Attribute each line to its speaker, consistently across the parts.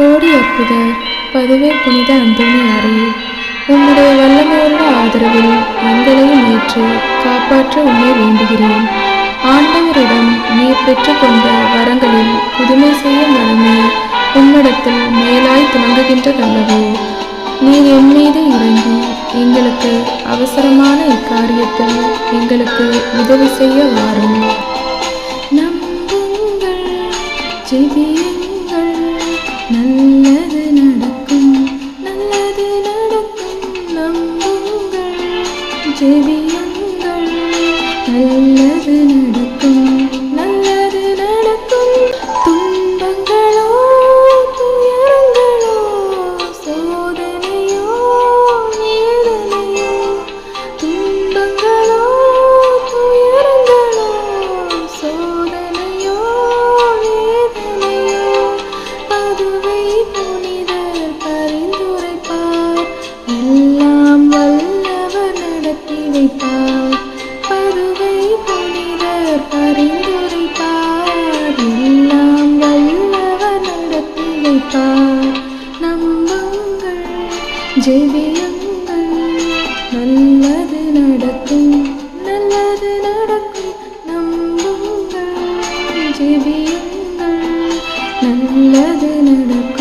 Speaker 1: கோடி அற்புதர் பதுவே புனித அந்தோணியாரே உம்முடைய வல்லமையுள்ள ஆதரவில் எங்களையும் ஏற்று காப்பாற்ற உம்மை வேண்டுகிறேன். ஆண்டவரிடம் நீர் பெற்றுக்கொண்ட வரங்களில் புதுமை செய்யும் வளமே உன்னிடத்தில் மேலாய் துவங்குகின்றதல்லவோ நீர் என் மீது இறங்கி எங்களுக்கு அவசரமான இக்காரியத்தில் எங்களுக்கு உதவி செய்ய வாரும். நம்புங்கள் ஜெபியுங்கள். நல்லது நடக்கும் நல்லது நடக்கும். துன்பங்களோ துயரங்களோ சோதனையோ வேதனையோ துன்பங்களோ துயரங்களோ சோதனையோ வேதனையோ அதுவே ஜெபியுங்கள் நல்லது நடக்கும் நல்லது நடக்கும் நம்புங்கள் ஜெபியுங்கள் நல்லது நடக்கும்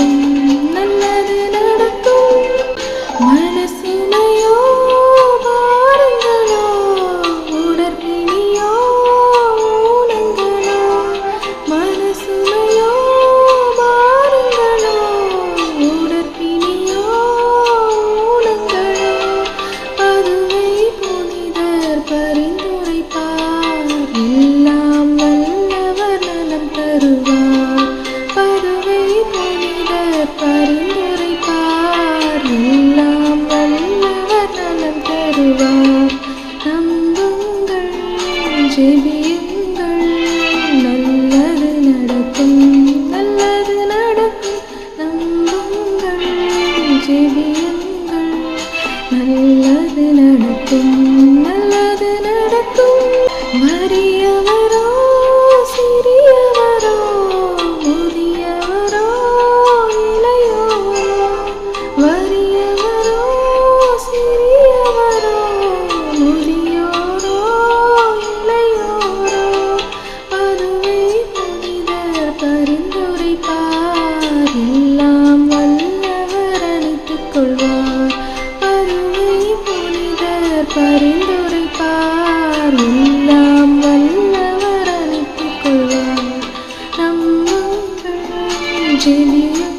Speaker 1: ஜெபியுங்கள் நல்லது நடக்கும் நல்லது நடக்கும் நம்புங்கள் ஜெபியுங்கள் நல்லது நடக்கும் நல்லது நடக்கும் வறியவரோ 这里